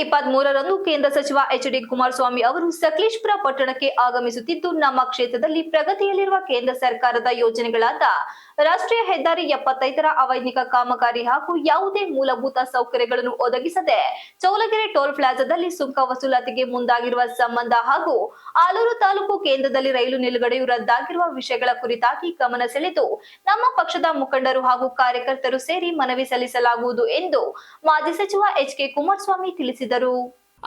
ಇಪ್ಪತ್ತ್ ಮೂರರಂದು ಕೇಂದ್ರ ಸಚಿವ ಎಚ್ ಡಿ ಕುಮಾರಸ್ವಾಮಿ ಅವರು ಸಕಲೇಶ್ಪುರ ಪಟ್ಟಣಕ್ಕೆ ಆಗಮಿಸುತ್ತಿದ್ದು, ನಮ್ಮ ಕ್ಷೇತ್ರದಲ್ಲಿ ಪ್ರಗತಿಯಲ್ಲಿರುವ ಕೇಂದ್ರ ಸರ್ಕಾರದ ಯೋಜನೆಗಳಾದ ರಾಷ್ಟ್ರೀಯ ಹೆದ್ದಾರಿ ಎಪ್ಪತ್ತೈದರ ಅವೈಜ್ಞಿಕ ಕಾಮಗಾರಿ ಹಾಗೂ ಯಾವುದೇ ಮೂಲಭೂತ ಸೌಕರ್ಯಗಳನ್ನು ಒದಗಿಸದೆ ಚೌಲಗೆರೆ ಟೋಲ್ ಪ್ಲಾಜಾದಲ್ಲಿ ಸುಂಕ ವಸೂಲಾತಿಗೆ ಮುಂದಾಗಿರುವ ಸಂಬಂಧ ಹಾಗೂ ಆಲೂರು ತಾಲೂಕು ಕೇಂದ್ರದಲ್ಲಿ ರೈಲು ನಿಲುಗಡೆಯು ರದ್ದಾಗಿರುವ ವಿಷಯಗಳ ಕುರಿತಾಗಿ ಗಮನ ಸೆಳೆದು ನಮ್ಮ ಪಕ್ಷದ ಮುಖಂಡರು ಹಾಗೂ ಕಾರ್ಯಕರ್ತರು ಸೇರಿ ಮನವಿ ಸಲ್ಲಿಸಲಾಗುವುದು ಎಂದು ಮಾಜಿ ಸಚಿವ ಎಚ್ ಕೆ ಕುಮಾರಸ್ವಾಮಿ ತಿಳಿಸಿದರು.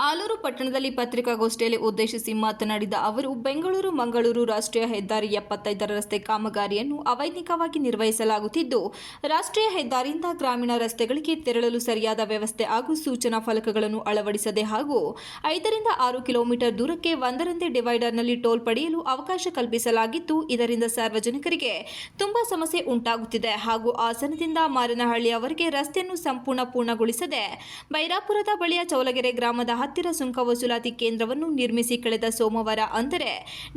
ಆಲೂರು ಪಟ್ಟಣದಲ್ಲಿ ಪತ್ರಿಕಾಗೋಷ್ಠಿಯಲ್ಲಿ ಉದ್ದೇಶಿಸಿ ಮಾತನಾಡಿದ ಅವರು, ಬೆಂಗಳೂರು, ಮಂಗಳೂರು ರಾಷ್ಟ್ರೀಯ ಹೆದ್ದಾರಿ ಎಪ್ಪತ್ತೈದರ ರಸ್ತೆ ಕಾಮಗಾರಿಯನ್ನು ಅವೈಧಿಕವಾಗಿ ನಿರ್ವಹಿಸಲಾಗುತ್ತಿದ್ದು, ರಾಷ್ಟ್ರೀಯ ಹೆದ್ದಾರಿಯಿಂದ ಗ್ರಾಮೀಣ ರಸ್ತೆಗಳಿಗೆ ತೆರಳಲು ಸರಿಯಾದ ವ್ಯವಸ್ಥೆ ಹಾಗೂ ಸೂಚನಾ ಫಲಕಗಳನ್ನು ಅಳವಡಿಸದೆ ಹಾಗೂ ಐದರಿಂದ ಆರು ಕಿಲೋಮೀಟರ್ ದೂರಕ್ಕೆ ಒಂದರಂತೆ ಡಿವೈಡರ್ನಲ್ಲಿ ಟೋಲ್ ಪಡೆಯಲು ಅವಕಾಶ ಕಲ್ಪಿಸಲಾಗಿದ್ದು, ಇದರಿಂದ ಸಾರ್ವಜನಿಕರಿಗೆ ತುಂಬಾ ಸಮಸ್ಯೆ ಉಂಟಾಗುತ್ತಿದೆ ಹಾಗೂ ಹಾಸನದಿಂದ ಮಾರನಹಳ್ಳಿಯವರೆಗೆ ರಸ್ತೆಯನ್ನು ಸಂಪೂರ್ಣ ಪೂರ್ಣಗೊಳಿಸದೆ, ಬೈರಾಪುರದ ಬಳಿಯ ಚೌಲಗೆರೆ ಗ್ರಾಮದ ಹತ್ತಿರ ಸುಂಕ ವಸೂಲಾತಿ ಕೇಂದ್ರವನ್ನು ನಿರ್ಮಿಸಿ ಕಳೆದ ಸೋಮವಾರ ಅಂದರೆ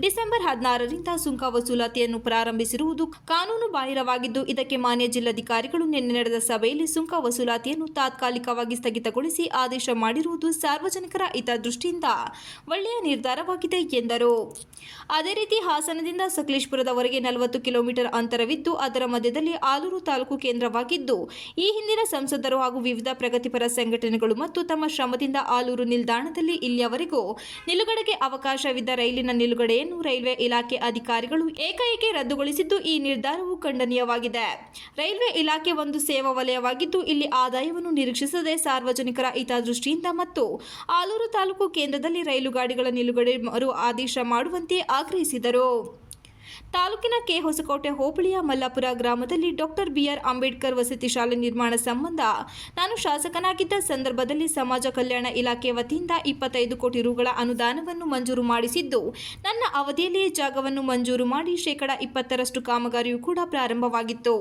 ಡಿಸೆಂಬರ್ ಹದಿನಾರರಿಂದ ಸುಂಕ ವಸೂಲಾತಿಯನ್ನು ಪ್ರಾರಂಭಿಸಿರುವುದು ಕಾನೂನು ಬಾಹಿರವಾಗಿದ್ದು, ಇದಕ್ಕೆ ಮಾನ್ಯ ಜಿಲ್ಲಾಧಿಕಾರಿಗಳು ನಿನ್ನೆ ನಡೆದ ಸಭೆಯಲ್ಲಿ ಸುಂಕ ವಸೂಲಾತಿಯನ್ನು ತಾತ್ಕಾಲಿಕವಾಗಿ ಸ್ಥಗಿತಗೊಳಿಸಿ ಆದೇಶ ಮಾಡಿರುವುದು ಸಾರ್ವಜನಿಕರ ಹಿತದೃಷ್ಟಿಯಿಂದ ಒಳ್ಳೆಯ ನಿರ್ಧಾರವಾಗಿದೆ ಎಂದರು. ಅದೇ ರೀತಿ ಹಾಸನದಿಂದ ಸಕಲೇಶ್ಪುರದವರೆಗೆ ನಲವತ್ತು ಕಿಲೋಮೀಟರ್ ಅಂತರವಿದ್ದು, ಅದರ ಮಧ್ಯದಲ್ಲಿ ಆಲೂರು ತಾಲೂಕು ಕೇಂದ್ರವಾಗಿದ್ದು, ಈ ಹಿಂದಿನ ಸಂಸದರು ಹಾಗೂ ವಿವಿಧ ಪ್ರಗತಿಪರ ಸಂಘಟನೆಗಳು ಮತ್ತು ತಮ್ಮ ಶ್ರಮದಿಂದ ಆಲೂರು ನಿಲ್ದಾಣದಲ್ಲಿ ಇಲ್ಲಿಯವರೆಗೂ ನಿಲುಗಡೆಗೆ ಅವಕಾಶವಿದ್ದ ರೈಲಿನ ನಿಲುಗಡೆಯನ್ನು ರೈಲ್ವೆ ಇಲಾಖೆ ಅಧಿಕಾರಿಗಳು ಏಕಾಏಕಿ ರದ್ದುಗೊಳಿಸಿದ್ದು ಈ ನಿರ್ಧಾರವು ಖಂಡನೀಯವಾಗಿದೆ. ರೈಲ್ವೆ ಇಲಾಖೆ ಒಂದು ಸೇವಾ ವಲಯವಾಗಿದ್ದು, ಇಲ್ಲಿ ಆದಾಯವನ್ನು ನಿರೀಕ್ಷಿಸದೆ ಸಾರ್ವಜನಿಕರ ಹಿತದೃಷ್ಟಿಯಿಂದ ಮತ್ತು ಆಲೂರು ತಾಲೂಕು ಕೇಂದ್ರದಲ್ಲಿ ರೈಲು ಗಾಡಿಗಳ ನಿಲುಗಡೆ ಮರು ಆದೇಶ ಮಾಡುವಂತೆ ಆಗ್ರಹಿಸಿದರು. ತಾಲೂಕಿನ ಕೆ ಹೊಸಕೋಟೆ ಹೋಬಳಿಯ ಮಲ್ಲಾಪುರ ಗ್ರಾಮದಲ್ಲಿ ಡಾಕ್ಟರ್ ಬಿಆರ್ ಅಂಬೇಡ್ಕರ್ ವಸತಿ ಶಾಲೆ ನಿರ್ಮಾಣ ಸಂಬಂಧ ನಾನು ಶಾಸಕನಾಗಿದ್ದ ಸಂದರ್ಭದಲ್ಲಿ ಸಮಾಜ ಕಲ್ಯಾಣ ಇಲಾಖೆ ವತಿಯಿಂದ ಇಪ್ಪತ್ತೈದು ಕೋಟಿ ರುಗಳ ಅನುದಾನವನ್ನು ಮಂಜೂರು ಮಾಡಿಸಿದ್ದು, ನನ್ನ ಅವಧಿಯಲ್ಲಿಯೇ ಜಾಗವನ್ನು ಮಂಜೂರು ಮಾಡಿ ಶೇಕಡಾ ಇಪ್ಪತ್ತರಷ್ಟು ಕಾಮಗಾರಿಯು ಕೂಡ ಪ್ರಾರಂಭವಾಗಿತ್ತು.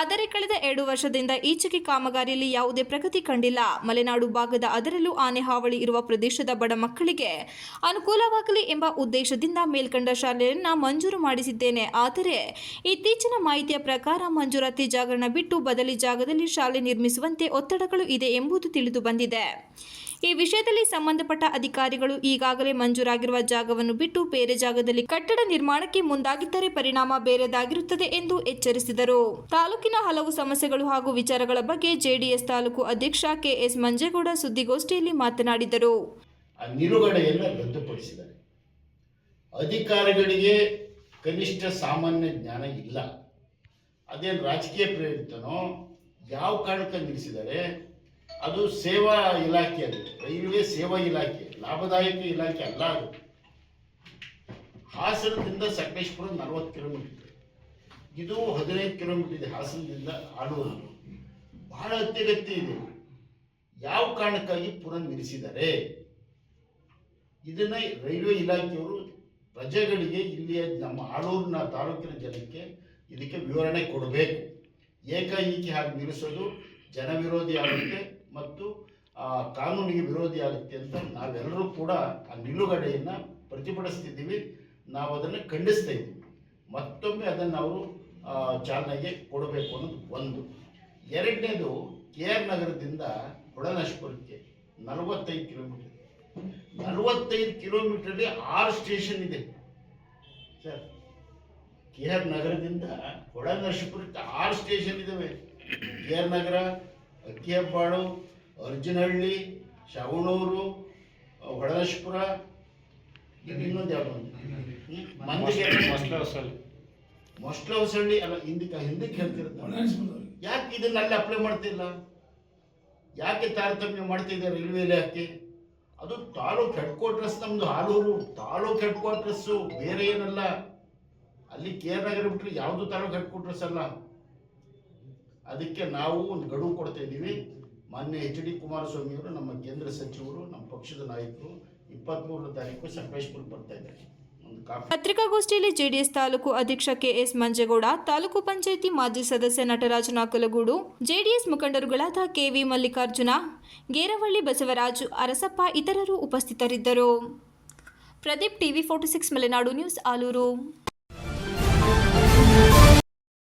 ಆದರೆ ಕಳೆದ ಎರಡು ವರ್ಷದಿಂದ ಈಚೆಗೆ ಕಾಮಗಾರಿಯಲ್ಲಿ ಯಾವುದೇ ಪ್ರಗತಿ ಕಂಡಿಲ್ಲ. ಮಲೆನಾಡು ಭಾಗದ ಅದರಲ್ಲೂ ಆನೆ ಹಾವಳಿ ಇರುವ ಪ್ರದೇಶದ ಬಡ ಮಕ್ಕಳಿಗೆ ಅನುಕೂಲವಾಗಲಿ ಎಂಬ ಉದ್ದೇಶದಿಂದ ಮೇಲ್ಕಂಡ ಶಾಲೆಯನ್ನು ಮಂಜೂರು ಮಾಡಿಸಿದ್ದೇನೆ. ಆದರೆ ಇತ್ತೀಚಿನ ಮಾಹಿತಿಯ ಪ್ರಕಾರ ಮಂಜೂರಾತಿ ಜಾಗರಣ ಬಿಟ್ಟು ಬದಲಿ ಜಾಗದಲ್ಲಿ ಶಾಲೆ ನಿರ್ಮಿಸುವಂತೆ ಒತ್ತಡಗಳು ಇದೆ ಎಂಬುದು ತಿಳಿದು ಬಂದಿದೆ. ಈ ವಿಷಯದಲ್ಲಿ ಸಂಬಂಧಪಟ್ಟ ಅಧಿಕಾರಿಗಳು ಈಗಾಗಲೇ ಮಂಜೂರಾಗಿರುವ ಜಾಗವನ್ನು ಬಿಟ್ಟು ಬೇರೆ ಜಾಗದಲ್ಲಿ ಕಟ್ಟಡ ನಿರ್ಮಾಣಕ್ಕೆ ಮುಂದಾಗಿದ್ದರೆ ಪರಿಣಾಮ ಬೇರೆದಾಗಿರುತ್ತದೆ ಎಂದು ಎಚ್ಚರಿಸಿದರು. ತಾಲೂಕಿನ ಹಲವು ಸಮಸ್ಯೆಗಳು ಹಾಗೂ ವಿಚಾರಗಳ ಬಗ್ಗೆ ಜೆಡಿಎಸ್ ತಾಲೂಕು ಅಧ್ಯಕ್ಷ ಕೆಎಸ್ ಮಂಜೇಗೌಡ ಸುದ್ದಿಗೋಷ್ಠಿಯಲ್ಲಿ ಮಾತನಾಡಿದರು. ನಿಲುಗಡೆಯನ್ನು ರದ್ದುಪಡಿಸಿದ್ದಾರೆ. ಅಧಿಕಾರಿಗಳಿಗೆ ಕನಿಷ್ಠ ಸಾಮಾನ್ಯ ಜ್ಞಾನ ಇಲ್ಲ. ಅದೇನು ರಾಜಕೀಯ ಪ್ರೇರಿತನೋ ಯಾವ ಕಾರಣಕ್ಕೆ ನಿಲ್ಲಿಸಿದ್ದಾರೆ? ಅದು ಸೇವಾ ಇಲಾಖೆ ಅದು. ರೈಲ್ವೆ ಸೇವಾ ಇಲಾಖೆ, ಲಾಭದಾಯಕ ಇಲಾಖೆ ಅಲ್ಲ ಅದು. ಹಾಸನದಿಂದ ಸಕಲೇಶ್ಪುರ ನಲವತ್ತು ಕಿಲೋಮೀಟರ್ ಇದೆ. ಹದಿನೈದು ಕಿಲೋಮೀಟರ್ ಇದೆ ಹಾಸನದಿಂದ ಆಡುವುದು ಬಹಳ ಅತ್ಯಗತ್ಯ ಇದೆ. ಯಾವ ಕಾರಣಕ್ಕಾಗಿ ಪುನರ್ ನಿಲ್ಲಿಸಿದ್ದಾರೆ ಇದನ್ನ ರೈಲ್ವೆ ಇಲಾಖೆಯವರು ಪ್ರಜೆಗಳಿಗೆ ಇಲ್ಲಿಯ ನಮ್ಮ ಆಳೂರಿನ ತಾಲೂಕಿನ ಜನಕ್ಕೆ ಇದಕ್ಕೆ ವಿವರಣೆ ಕೊಡಬೇಕು. ಏಕಾಏಕಿ ಹಾಗೆ ನಿಲ್ಲಿಸೋದು ಜನವಿರೋಧಿ ಆಗುತ್ತೆ ಮತ್ತು ಕಾನೂನಿಗೆ ವಿರೋಧಿ ಆಗುತ್ತೆ ಅಂತ ನಾವೆಲ್ಲರೂ ಕೂಡ ಆ ನಿಲುಗಡೆಯನ್ನು ಪ್ರತಿಭಟಿಸ್ತಿದ್ದೀವಿ. ನಾವು ಅದನ್ನು ಖಂಡಿಸ್ತಾ ಮತ್ತೊಮ್ಮೆ ಅದನ್ನು ಅವರು ಚಾಲನೆಗೆ ಕೊಡಬೇಕು ಅನ್ನೋದು ಒಂದು. ಎರಡನೇದು ಕೆ ಆರ್ ನಗರದಿಂದ ಹೊಳನಶ್ಪುರಕ್ಕೆ ನಲವತ್ತೈದು ಕಿಲೋಮೀಟರ್. ನಲವತ್ತೈದು ಕಿಲೋಮೀಟರ್ಲಿ ಆರು ಸ್ಟೇಷನ್ ಇದೆ. ಸರ್ ಕೆ ಆರ್ ನಗರದಿಂದ ಹೊಳನರಸೀಪುರಕ್ಕೆ ಆರು ಸ್ಟೇಷನ್ ಇದಾವೆ. ಕೆ ಆರ್ ನಗರ ಅಕ್ಕಿಯಬ್ಬಾಳು ಅರ್ಜುನಹಳ್ಳಿ ಶವಣೂರು ಹೊಳನರಸೀಪುರ ಇನ್ನೊಂದು ಯಾವುದು ಮೊಸ್ಟ್ಲ ಮೊಸ್ಲ ಹೊಸಳ್ಳಿ ಅಲ್ಲ ಹಿಂದಕ್ಕೆ ಹಿಂದಕ್ಕೆ ಹೇಳ್ತಿರ್ತಾರೆ ಯಾಕೆ ಇದನ್ನ ಅಲ್ಲಿ ಅಪ್ಲೈ ಮಾಡ್ತಿಲ್ಲ? ಯಾಕೆ ತಾರತಮ್ಯ ಮಾಡ್ತಿದ್ದಾರೆ ರೈಲ್ವೆ ಇಲಾಖೆ? ಅದು ತಾಲೂಕ್ ಹೆಡ್ ಕ್ವಾರ್ಟರ್ಸ್ ನಮ್ದು ಹಾಲೂರು ತಾಲೂಕ್ ಹೆಡ್ ಕ್ವಾರ್ಟರ್ಸ್ ಬೇರೆ ಏನಲ್ಲ. ಅಲ್ಲಿ ಕೆ ಆರ್ ನಗರ ಬಿಟ್ಟರೆ ಯಾವುದು ತಾಲೂಕ್ ಹೆಡ್ ಕ್ವಾರ್ಟರ್ಸ್ ಅಲ್ಲ. ಅದಕ್ಕೆ ನಾವು ಒಂದು ಗಡುವು ಕೊಡ್ತಾ ಇದ್ದೀವಿ. ಮಾನ್ಯ ಎಚ್ ಡಿ ಕುಮಾರಸ್ವಾಮಿ ಅವರು ನಮ್ಮ ಕೇಂದ್ರ ಸಚಿವರು, ನಮ್ಮ ಪಕ್ಷದ ನಾಯಕರು ಇಪ್ಪತ್ತ್ಮೂರನೇ ತಾರೀಕು ಸಕಲೇಶ್ಪುರ ಬರ್ತಾ ಇದ್ದಾರೆ. ಪತ್ರಿಕಾಗೋಷ್ಠಿಯಲ್ಲಿ ಜೆಡಿಎಸ್ ತಾಲೂಕು ಅಧ್ಯಕ್ಷ ಕೆಎಸ್ ಮಂಜೇಗೌಡ, ತಾಲೂಕು ಪಂಚಾಯಿತಿ ಮಾಜಿ ಸದಸ್ಯ ನಟರಾಜ ನಾಕಲಗೂಡು ಜೆಡಿಎಸ್ ಮುಖಂಡರುಗಳಾದ ಕೆವಿ ಮಲ್ಲಿಕಾರ್ಜುನ, ಗೇರವಳ್ಳಿ ಬಸವರಾಜು, ಅರಸಪ್ಪ ಇತರರು ಉಪಸ್ಥಿತರಿದ್ದರು. Pradeep TV forty six, Malenadu news, Alur.